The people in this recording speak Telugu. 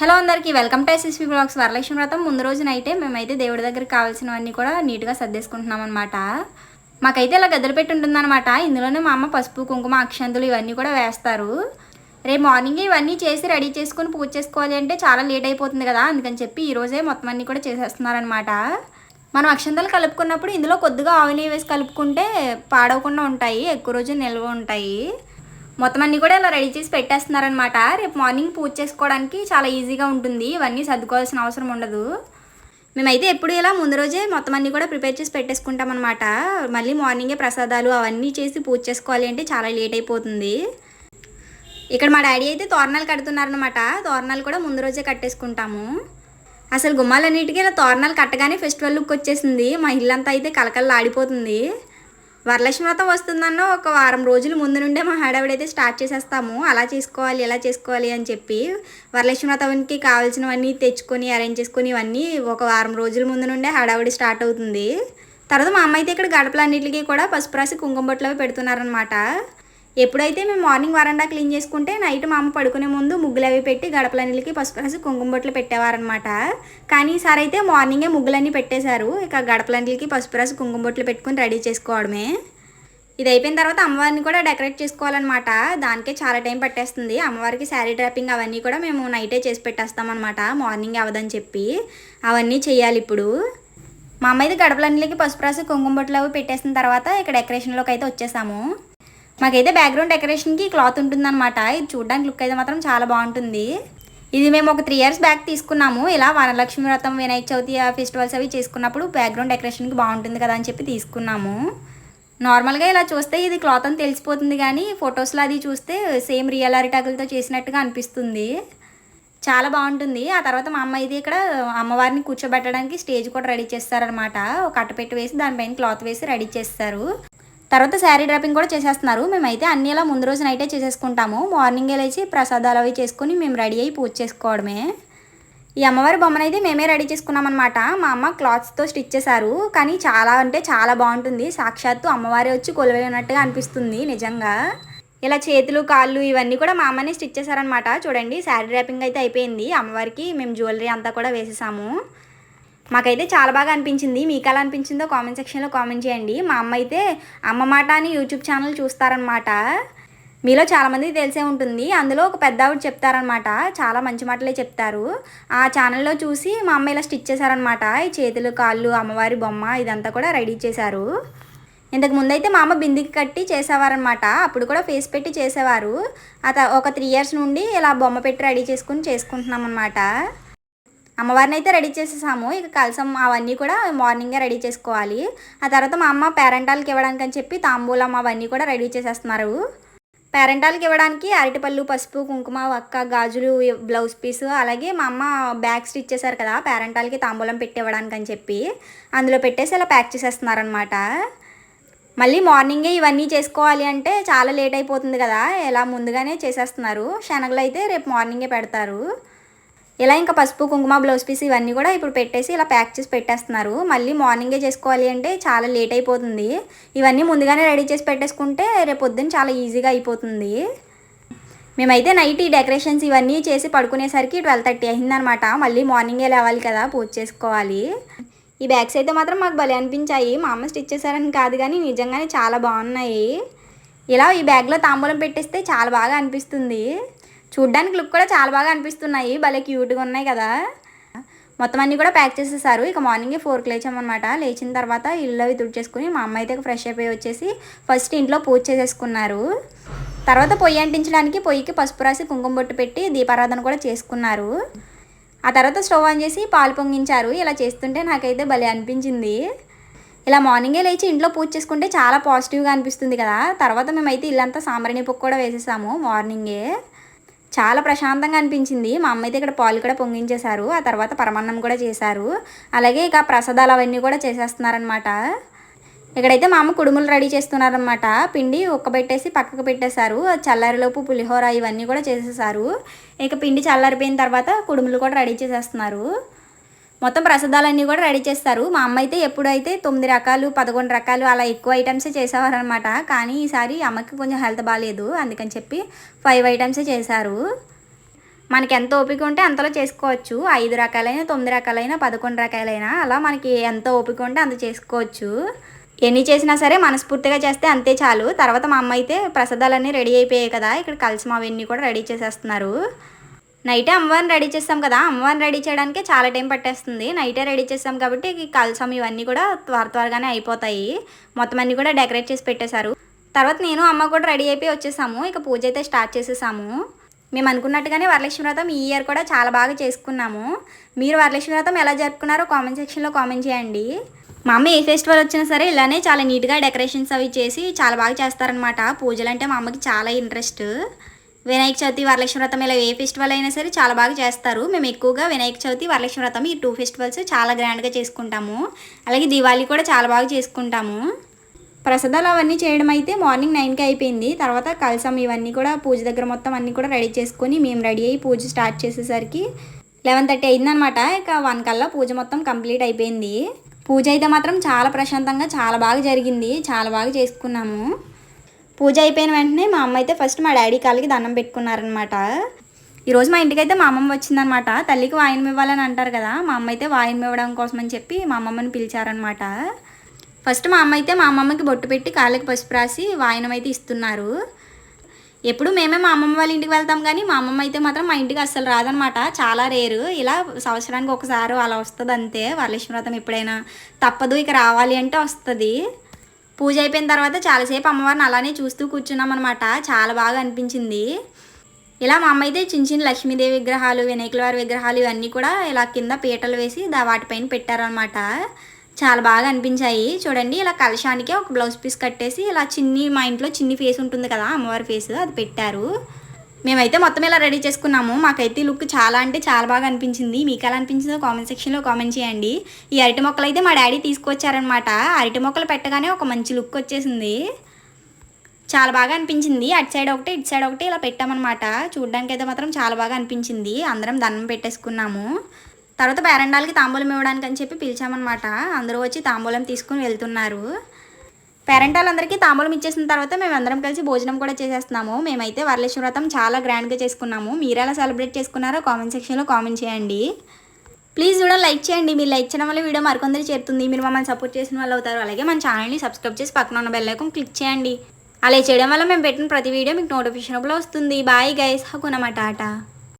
హలో అందరికీ welcome to SSP blogs. Varalakshmi Vratam. ముందు రోజునైతే మేమైతే దేవుడి దగ్గరికి కావాల్సినవన్నీ కూడా నీట్గా సర్దేసుకుంటున్నాం అనమాట మాకైతే ఇలా గద్దెలు పెట్టి ఉంటుందన్నమాట. ఇందులోనే మా అమ్మ పసుపు కుంకుమ అక్షంతులు ఇవన్నీ కూడా వేస్తారు. రేపు మార్నింగ్ ఇవన్నీ చేసి రెడీ చేసుకుని పూజ చేసుకోవాలి అంటే చాలా లేట్ అయిపోతుంది కదా. అందుకని చెప్పి ఈరోజే మొత్తం అన్నీ కూడా చేసేస్తున్నారనమాట మనం అక్షంతలు కలుపుకున్నప్పుడు ఇందులో కొద్దిగా ఆయిల్ వేసి కలుపుకుంటే పాడవకుండా ఉంటాయి. ఎక్కువ రోజు నిల్వ ఉంటాయి. మొత్తం అన్నీ కూడా ఇలా రెడీ చేసి పెట్టేస్తున్నారనమాట రేపు మార్నింగ్ పూజ చేసుకోవడానికి చాలా ఈజీగా ఉంటుంది. ఇవన్నీ సర్దుకోవాల్సిన అవసరం ఉండదు. మేమైతే ఎప్పుడు ఇలా ముందు రోజే మొత్తం అన్నీ కూడా ప్రిపేర్ చేసి పెట్టేసుకుంటాం అనమాట మళ్ళీ మార్నింగే ప్రసాదాలు అవన్నీ చేసి పూజ చేసుకోవాలి అంటే చాలా లేట్ అయిపోతుంది. ఇక్కడ మా డాడీ అయితే తోరణాలు కడుతున్నారనమాట తోరణాలు కూడా ముందు రోజే కట్టేసుకుంటాము. అసలు గుమ్మాలన్నిటికీ ఇలా తోరణాలు కట్టగానే ఫెస్టివల్ లుక్ వచ్చేసింది. మా ఇల్లంతా అయితే కలకల్లా ఆడిపోతుంది వరలక్ష్మి వ్రతం వస్తుందన్న ఒక వారం రోజుల ముందు నుండే మా హడావిడైతే స్టార్ట్ చేసేస్తాము. అలా చేసుకోవాలి ఎలా చేసుకోవాలి అని చెప్పి వరలక్ష్మి కావాల్సినవన్నీ తెచ్చుకొని అరేంజ్ చేసుకొని ఇవన్నీ ఒక వారం రోజుల ముందు నుండే హడావిడి స్టార్ట్ అవుతుంది. తర్వాత మా అమ్మ అయితే ఇక్కడ గడపలన్నిటికీ కూడా పసుపు రాసి కుంకుమ బొట్లు అవి పెడుతున్నారనమాట ఎప్పుడైతే మేము మార్నింగ్ వరండా క్లీన్ చేసుకుంటే నైట్ మా అమ్మ పడుకునే ముందు ముగ్గులు అవి పెట్టి గడపలన్నిటికి పసుపు రాసి కుంకుమ బొట్లు పెట్టేవారనమాట కానీ ఈసారి అయితే మార్నింగే ముగ్గులన్నీ పెట్టేశారు. ఇక గడపలన్నిటికి పసుపు రాసి కుంకుమ బొట్లు పెట్టుకుని రెడీ చేసుకోవడమే. ఇది అయిపోయిన తర్వాత అమ్మవారిని కూడా డెకరేట్ చేసుకోవాలన్నమాట. దానికే చాలా టైం పట్టేస్తుంది. అమ్మవారికి శారీ డ్రాపింగ్ అవన్నీ కూడా మేము నైటే చేసి పెట్టేస్తాం అనమాట మార్నింగ్ అవ్వదని చెప్పి అవన్నీ చేయాలి ఇప్పుడు. మా అమ్మ అయితే గడపలన్నిటికి పసుపు రాసి కుంకుమ బొట్లు అవి పెట్టేసిన తర్వాత ఇక్కడ డెకరేషన్లోకి అయితే వచ్చేసాము. మాకైతే బ్యాక్గ్రౌండ్ డెకరేషన్కి క్లాత్ ఉంటుందన్నమాట. ఇది చూడడానికి లుక్ అయితే మాత్రం చాలా బాగుంటుంది. ఇది మేము ఒక త్రీ ఇయర్స్ బ్యాక్ తీసుకున్నాము. ఇలా వరలక్ష్మి వ్రతం వినాయక చవితి ఫెస్టివల్స్ అవి చేసుకున్నప్పుడు బ్యాక్గ్రౌండ్ డెకరేషన్కి బాగుంటుంది కదా అని చెప్పి తీసుకున్నాము. నార్మల్గా ఇలా చూస్తే ఇది క్లాత్ అని తెలిసిపోతుంది కానీ ఫొటోస్లో అది చూస్తే సేమ్ రియల్ అరిటాకులతో చేసినట్టుగా అనిపిస్తుంది. చాలా బాగుంటుంది. ఆ తర్వాత మా అమ్మ ఇది ఇక్కడ అమ్మవారిని కూర్చోబెట్టడానికి స్టేజ్ కూడా రెడీ చేస్తారనమాట ఒక అట్టపెట్టి వేసి దానిపైన క్లాత్ వేసి రెడీ చేస్తారు. తర్వాత శారీ డ్రాపింగ్ కూడా చేసేస్తున్నారు. మేమైతే అన్ని ఇలా ముందు రోజు నైటే చేసేసుకుంటాము. మార్నింగే లేచి ప్రసాదాలు అవి చేసుకుని మేము రెడీ అయ్యి పూజ చేసుకోవడమే. ఈ అమ్మవారి బొమ్మనైతే మేమే రెడీ చేసుకున్నామన్నమాట. మా అమ్మ క్లాత్స్తో స్టిచ్ చేశారు. కానీ చాలా అంటే చాలా బాగుంటుంది. సాక్షాత్తు అమ్మవారి వచ్చి కొలువై ఉన్నట్టుగా అనిపిస్తుంది నిజంగా. ఇలా చేతులు కాళ్ళు ఇవన్నీ కూడా మా అమ్మనే స్టిచ్ చేశారనమాట చూడండి శారీ డ్రాపింగ్ అయితే అయిపోయింది. అమ్మవారికి మేము జ్యువెలరీ అంతా కూడా వేసేసాము. మాకైతే చాలా బాగా అనిపించింది. మీకు ఎలా అనిపించిందో కామెంట్ సెక్షన్లో కామెంట్ చేయండి. మా అమ్మ అయితే అమ్మ మాట అని యూట్యూబ్ ఛానల్ చూస్తారనమాట మీలో చాలామందికి తెలిసే ఉంటుంది. అందులో ఒక పెద్ద ఆవిడ చెప్తారనమాట చాలా మంచి మాటలే చెప్తారు. ఆ ఛానల్లో చూసి మా అమ్మ ఇలా స్టిచ్ చేశారనమాట ఈ చేతులు కాళ్ళు అమ్మవారి బొమ్మ ఇదంతా కూడా రెడీ చేశారు. ఇంతకు ముందైతే మా అమ్మ బిందికి కట్టి చేసేవారనమాట అప్పుడు కూడా ఫేస్ పెట్టి చేసేవారు. అత ఒక త్రీ ఇయర్స్ నుండి ఇలా బొమ్మ పెట్టి రెడీ చేసుకుని చేసుకుంటున్నాం అనమాట అమ్మవారిని అయితే రెడీ చేసేసాము. ఇక కలసం అవన్నీ కూడా మార్నింగే రెడీ చేసుకోవాలి. ఆ తర్వాత మా అమ్మ పేరెంటాలకి ఇవ్వడానికి అని చెప్పి తాంబూలం అవన్నీ కూడా రెడీ చేసేస్తున్నారు. పేరెంటాలకి ఇవ్వడానికి అరటిపళ్ళు పసుపు కుంకుమ వక్క గాజులు బ్లౌజ్ పీస్ అలాగే మా అమ్మ బ్యాగ్ స్టిచ్ చేశారు కదా పేరెంటాలకి తాంబూలం పెట్టి ఇవ్వడానికి అని చెప్పి అందులో పెట్టేసి ఇలా ప్యాక్ చేసేస్తున్నారనమాట మళ్ళీ మార్నింగే ఇవన్నీ చేసుకోవాలి అంటే చాలా లేట్ అయిపోతుంది కదా ఇలా ముందుగానే చేసేస్తున్నారు. శనగలు అయితే రేపు మార్నింగే పెడతారు. ఇలా ఇంకా పసుపు కుంకుమ బ్లౌజ్ పీస్ ఇవన్నీ కూడా ఇప్పుడు పెట్టేసి ఇలా ప్యాక్ చేసి పెట్టేస్తున్నారు. మళ్ళీ మార్నింగే చేసుకోవాలి అంటే చాలా లేట్ అయిపోతుంది. ఇవన్నీ ముందుగానే రెడీ చేసి పెట్టేసుకుంటే రేపు పొద్దున్న చాలా ఈజీగా అయిపోతుంది. మేమైతే నైట్ ఈ డెకరేషన్స్ ఇవన్నీ చేసి పడుకునేసరికి ట్వెల్వ్ థర్టీ అయిందనమాట. మళ్ళీ మార్నింగే లేవాలి కదా పూజ చేసుకోవాలి. ఈ బ్యాగ్స్ అయితే మాత్రం మాకు భలే అనిపించాయి. మా అమ్మ స్టిచ్ చేశారని కాదు కానీ నిజంగానే చాలా బాగున్నాయి. ఇలా ఈ బ్యాగ్లో తాంబూలం పెట్టేస్తే చాలా బాగా అనిపిస్తుంది. చూడ్డానికి లుక్ కూడా చాలా బాగా అనిపిస్తున్నాయి. భలే క్యూట్గా ఉన్నాయి కదా. మొత్తం అన్నీ కూడా ప్యాక్ చేసేసారు. ఇక మార్నింగే ఫోర్కి లేచామన్నమాట. లేచిన తర్వాత ఇల్లు అవి తుడిచేసుకుని మా అమ్మ అయితే ఫ్రెష్ అయిపోయి వచ్చేసి ఫస్ట్ ఇంట్లో పూజ చేసేసుకున్నారు. తర్వాత పొయ్యి అంటించడానికి పొయ్యికి పసుపు రాసి కుంకుమ బొట్టు పెట్టి దీపారాధన కూడా చేసుకున్నారు. ఆ తర్వాత స్టవ్ ఆన్ చేసి పాలు పొంగించారు. ఇలా చేస్తుంటే నాకైతే భలే అనిపించింది. ఇలా మార్నింగే లేచి ఇంట్లో పూజ చేసుకుంటే చాలా పాజిటివ్గా అనిపిస్తుంది కదా. తర్వాత మేమైతే ఇల్లంతా సాంబ్రాణి పొక్కు కూడా వేసేసాము మార్నింగే. చాలా ప్రశాంతంగా అనిపించింది. మా అమ్మ అయితే ఇక్కడ పాలు కూడా పొంగించేశారు. ఆ తర్వాత పరమాన్నం కూడా చేశారు. అలాగే ఇక ప్రసాదాలు అవన్నీ కూడా చేసేస్తున్నారనమాట ఇక్కడైతే మా అమ్మ కుడుములు రెడీ చేస్తున్నారనమాట పిండి ఉక్కబెట్టేసి పక్కకు పెట్టేశారు. చల్లారిలోపు పులిహోర ఇవన్నీ కూడా చేసేసారు ఇక పిండి చల్లారిపోయిన తర్వాత కుడుములు కూడా రెడీ చేసేస్తున్నారు. మొత్తం ప్రసాదాలన్నీ కూడా రెడీ చేస్తారు. మా అమ్మ అయితే ఎప్పుడైతే తొమ్మిది రకాలు పదకొండు రకాలు అలా ఎక్కువ ఐటమ్సే చేసేవారనమాట. కానీ ఈసారి అమ్మకి కొంచెం హెల్త్ బాగాలేదు అందుకని చెప్పి ఫైవ్ ఐటమ్సే చేశారు. మనకి ఎంత ఓపిక ఉంటే అంతలో చేసుకోవచ్చు. ఐదు రకాలైన తొమ్మిది రకాలైన పదకొండు రకాలైన అలా మనకి ఎంత ఓపిక ఉంటే అంత చేసుకోవచ్చు. ఎన్ని చేసినా సరే మనస్ఫూర్తిగా చేస్తే అంతే చాలు. తర్వాత మా అమ్మ అయితే ప్రసాదాలన్నీ రెడీ అయిపోయాయి కదా. ఇక్కడ కలిసి అవన్నీ కూడా రెడీ చేసేస్తున్నారు. నైటే అమ్మవారిని రెడీ చేస్తాం కదా అమ్మవారిని రెడీ చేయడానికి చాలా టైం పట్టేస్తుంది. నైటే రెడీ చేస్తాం కాబట్టి కలసం ఇవన్నీ కూడా త్వర త్వరగానే అయిపోతాయి. మొత్తం అన్నీ కూడా డెకరేట్ చేసి పెట్టేశారు. తర్వాత నేను అమ్మ కూడా రెడీ అయిపోయి వచ్చేసాము. ఇక పూజ అయితే స్టార్ట్ చేసేసాము. మేము అనుకున్నట్టుగానే వరలక్ష్మి వ్రతం ఈ ఇయర్ కూడా చాలా బాగా చేసుకున్నాము. మీరు వరలక్ష్మి వ్రతం ఎలా జరుపుకున్నారో కామెంట్ సెక్షన్లో కామెంట్ చేయండి. మా అమ్మ ఏ ఫెస్టివల్ వచ్చినా సరే ఇలానే చాలా నీట్గా డెకరేషన్స్ అవి చేసి చాలా బాగా చేస్తారనమాట పూజలు అంటే మా అమ్మకి చాలా ఇంట్రెస్ట్. వినాయక చవితి వరలక్ష్మి వ్రతం ఇలా ఏ ఫెస్టివల్ అయినా సరే చాలా బాగా చేస్తారు. మేము ఎక్కువగా వినాయక చవితి వరలక్ష్మి వ్రతం ఈ టూ ఫెస్టివల్స్ చాలా గ్రాండ్గా చేసుకుంటాము. అలాగే దివాళీ కూడా చాలా బాగా చేసుకుంటాము. ప్రసాదాలు అవన్నీ చేయడం అయితే మార్నింగ్ నైన్కి అయిపోయింది. తర్వాత కలసం ఇవన్నీ కూడా పూజ దగ్గర మొత్తం అన్నీ కూడా రెడీ చేసుకొని మేము రెడీ అయ్యి పూజ స్టార్ట్ చేసేసరికి లెవెన్ థర్టీ అయిందనమాట ఇక వన్ కల్లా పూజ మొత్తం కంప్లీట్ అయిపోయింది. పూజ అయితే మాత్రం చాలా ప్రశాంతంగా చాలా బాగా జరిగింది. చాలా బాగా చేసుకున్నాము. పూజ అయిపోయిన వెంటనే మా అమ్మ అయితే ఫస్ట్ మా డాడీ కాళ్ళకి దండం పెట్టుకున్నారనమాట ఈరోజు మా ఇంటికి అయితే మా అమ్మమ్మ వచ్చిందనమాట తల్లికి వాయినం ఇవ్వాలని అంటారు కదా మా అమ్మ అయితే వాయినం ఇవ్వడం కోసం అని చెప్పి మా అమ్మమ్మని పిలిచారనమాట ఫస్ట్ మా అమ్మ అయితే మా అమ్మమ్మకి బొట్టు పెట్టి కాళ్ళకి పసుపు రాసి వాయినం అయితే ఇస్తున్నారు. ఎప్పుడు మేమే మా అమ్మమ్మ వాళ్ళ ఇంటికి వెళ్తాం కానీ మా అమ్మమ్మ అయితే మాత్రం మా ఇంటికి అస్సలు రాదనమాట చాలా రేరు. ఇలా సంవత్సరానికి ఒకసారి అలా వస్తుంది అంతే వరలక్ష్మి వ్రతం ఎప్పుడైనా తప్పదు ఇక రావాలి అంటే వస్తుంది. పూజ అయిపోయిన తర్వాత చాలాసేపు అమ్మవారిని అలానే చూస్తూ కూర్చున్నాం అనమాట చాలా బాగా అనిపించింది. ఇలా మా అమ్మ అయితే చిన్న చిన్న లక్ష్మీదేవి విగ్రహాలు వినాయకుల వారి విగ్రహాలు ఇవన్నీ కూడా ఇలా కింద పీటలు వేసి దా వాటిపైన పెట్టారనమాట చాలా బాగా అనిపించాయి. చూడండి ఇలా కలశానికి ఒక బ్లౌజ్ పీస్ కట్టేసి ఇలా చిన్ని మా ఇంట్లో చిన్ని ఫేస్ ఉంటుంది కదా అమ్మవారి ఫేస్ అది పెట్టారు. మేమైతే మొత్తం ఇలా రెడీ చేసుకున్నాము. మాకైతే లుక్ చాలా అంటే చాలా బాగా అనిపించింది. మీకు ఎలా అనిపించిందో కామెంట్ సెక్షన్లో కామెంట్ చేయండి. ఈ అరటి మొక్కలు అయితే మా డాడీ తీసుకొచ్చారనమాట అరటి మొక్కలు పెట్టగానే ఒక మంచి లుక్ వచ్చేసింది. చాలా బాగా అనిపించింది. అటు సైడ్ ఒకటి ఇటు సైడ్ ఒకటి ఇలా పెట్టామన్నమాట. చూడడానికి అయితే మాత్రం చాలా బాగా అనిపించింది. అందరం దండం పెట్టేసుకున్నాము. తర్వాత పేరండాలకి తాంబూలం ఇవ్వడానికి అని చెప్పి పిలిచామన్నమాట. అందరూ వచ్చి తాంబూలం తీసుకుని వెళ్తున్నారు. పేరెంట్ వాళ్ళందరికీ తాంబూలం ఇచ్చేసిన తర్వాత మేము అందరం కలిసి భోజనం కూడా చేసేస్తున్నాము. మేమైతే వరలక్ష్మి వ్రతం చాలా గ్రాండ్గా చేసుకున్నాము. మీరు ఎలా సెలబ్రేట్ చేసుకున్నారో కామెంట్ సెక్షన్లో కామెంట్ చేయండి. ప్లీజ్ కూడా లైక్ చేయండి. మీరు లైక్ చేయడం వల్ల వీడియో మరికొందరు చేరుతుంది. మీరు మమ్మల్ని సపోర్ట్ చేసిన వాళ్ళు అవుతారు. అలాగే మన ఛానల్ని సబ్స్క్రైబ్ చేసి పక్కన ఉన్న బెల్ ఐకాన్ క్లిక్ చేయండి. అలా చేయడం వల్ల మేము పెట్టిన ప్రతి వీడియో మీకు నోటిఫికేషన్ వస్తుంది. Bye guys. హకునమాట టాటా.